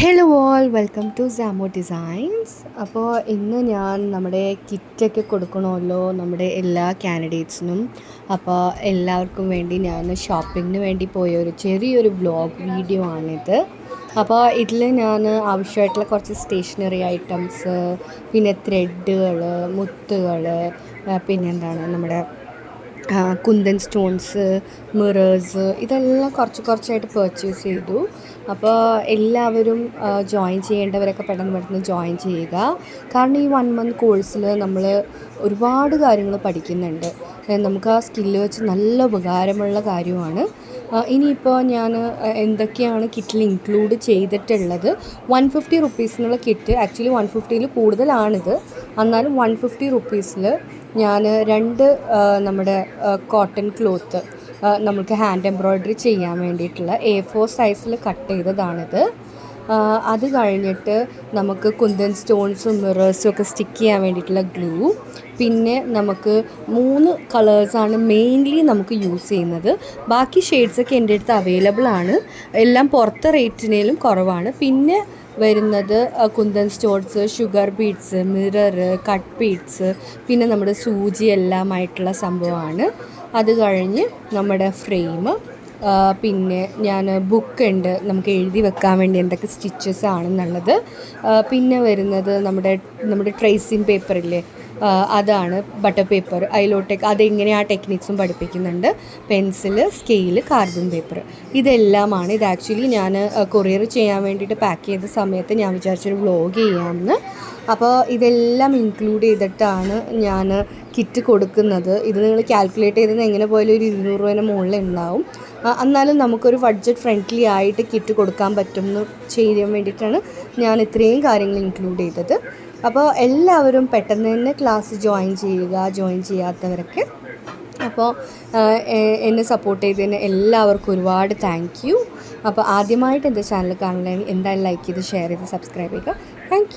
Hello all welcome to Samo designs അപ്പോൾ ഇന്ന് ഞാൻ നമ്മുടെ കിറ്റൊക്കെ കൊടുക്കണമല്ലോ നമ്മുടെ എല്ലാ കാൻഡിഡേറ്റ്സിനും അപ്പോൾ എല്ലാവർക്കും വേണ്ടി ഞാൻ ഷോപ്പിങ്ങിന് വേണ്ടി പോയ ഒരു ചെറിയൊരു ബ്ലോഗ് വീഡിയോ ആണിത്. അപ്പോൾ ഇതിൽ ഞാൻ ആവശ്യമായിട്ടുള്ള കുറച്ച് സ്റ്റേഷനറി ഐറ്റംസ് പിന്നെ ത്രെഡുകൾ മുത്തുകൾ പിന്നെന്താണ് നമ്മുടെ കുന്തൻ സ്റ്റോൺസ് മിറേഴ്സ് ഇതെല്ലാം കുറച്ച് കുറച്ചായിട്ട് പർച്ചേസ് ചെയ്തു. അപ്പോൾ എല്ലാവരും ജോയിൻ ചെയ്യേണ്ടവരൊക്കെ പെട്ടെന്ന് പെട്ടെന്ന് ജോയിൻ ചെയ്യുക. കാരണം ഈ വൺ മന്ത് കോഴ്സിൽ നമ്മൾ ഒരുപാട് കാര്യങ്ങൾ പഠിക്കുന്നുണ്ട്. നമുക്ക് ആ സ്കില്ല് വെച്ച് നല്ല ഉപകാരമുള്ള കാര്യമാണ്. ഇനിയിപ്പോൾ ഞാൻ എന്തൊക്കെയാണ് കിറ്റിൽ ഇൻക്ലൂഡ് ചെയ്തിട്ടുള്ളത്? വൺ ഫിഫ്റ്റി റുപ്പീസിനുള്ള കിറ്റ് ആക്ച്വലി വൺ ഫിഫ്റ്റിയിൽ കൂടുതലാണിത്. എന്നാലും വൺ ഫിഫ്റ്റി റുപ്പീസിൽ ഞാൻ രണ്ട് നമ്മുടെ കോട്ടൺ ക്ലോത്ത് നമുക്ക് ഹാൻഡ് എംബ്രോയ്ഡറി ചെയ്യാൻ വേണ്ടിയിട്ടുള്ള എ ഫോർ സൈസിൽ കട്ട് ചെയ്തതാണിത്. അത് കഴിഞ്ഞിട്ട് നമുക്ക് കുന്തൻ സ്റ്റോൺസും മിറേഴ്സും ഒക്കെ സ്റ്റിക്ക് ചെയ്യാൻ വേണ്ടിയിട്ടുള്ള ഗ്ലൂ. പിന്നെ നമുക്ക് മൂന്ന് കളേഴ്സാണ് മെയിൻലി നമുക്ക് യൂസ് ചെയ്യുന്നത്. ബാക്കി ഷെയ്ഡ്സൊക്കെ എന്റെ അടുത്ത് അവൈലബിൾ ആണ്. എല്ലാം പുറത്തെ റേറ്റിനേലും കുറവാണ്. പിന്നെ വരുന്നത് kundan stones sugar beads mirror cut beads പിന്നെ നമ്മുടെ സൂചി എല്ലാമായിട്ടുള്ള സംഭവമാണ്. അത് കഴിഞ്ഞ് നമ്മുടെ ഫ്രെയിം പിന്നെ ഞാൻ ബുക്ക് ഉണ്ട് നമുക്ക് എഴുതി വെക്കാൻ വേണ്ടി എന്തൊക്കെ സ്റ്റിച്ചസ് ആണെന്നുള്ളത്. പിന്നെ വരുന്നത് നമ്മുടെ നമ്മുടെ ട്രേസിങ് പേപ്പറില്ലേ? അതാണ് ബട്ടർ പേപ്പർ. അതിലോട്ടേക്ക് അതെങ്ങനെ ആ ടെക്നിക്സും പഠിപ്പിക്കുന്നുണ്ട്. Pencil scale carbon paper. ഇതെല്ലാമാണ്. ഇത് ആക്ച്വലി ഞാൻ കൊറിയർ ചെയ്യാൻ വേണ്ടിയിട്ട് പാക്ക് ചെയ്ത സമയത്ത് ഞാൻ വിചാരിച്ചൊരു വ്ലോഗ് ചെയ്യാമെന്ന്. അപ്പോൾ ഇതെല്ലാം ഇൻക്ലൂഡ് ചെയ്തിട്ടാണ് ഞാൻ കിറ്റ് കൊടുക്കുന്നത്. ഇത് നിങ്ങൾ കാൽക്കുലേറ്റ് ചെയ്തത് എങ്ങനെ പോയാലും ഒരു ഇരുന്നൂറ് രൂപേന്റെ മുകളിൽ ഉണ്ടാവും. എന്നാലും നമുക്കൊരു ബഡ്ജറ്റ് ഫ്രണ്ട്ലി ആയിട്ട് കിറ്റ് കൊടുക്കാൻ പറ്റുമെന്ന് ചെയ്യാൻ വേണ്ടിയിട്ടാണ് ഞാൻ ഇത്രയും കാര്യങ്ങൾ ഇൻക്ലൂഡ് ചെയ്തത്. അപ്പോൾ എല്ലാവരും പെട്ടെന്ന് തന്നെ ക്ലാസ് ജോയിൻ ചെയ്യുക ജോയിൻ ചെയ്യാത്തവരൊക്കെ. അപ്പോൾ എന്നെ സപ്പോർട്ട് ചെയ്തതിന് എല്ലാവർക്കും ഒരുപാട് താങ്ക് യു അപ്പോൾ ആദ്യമായിട്ട് എന്റെ ചാനൽ കാണണമെങ്കിൽ എന്തായാലും ലൈക്ക് ചെയ്ത് ഷെയർ ചെയ്ത് സബ്സ്ക്രൈബ് ചെയ്യുക. താങ്ക്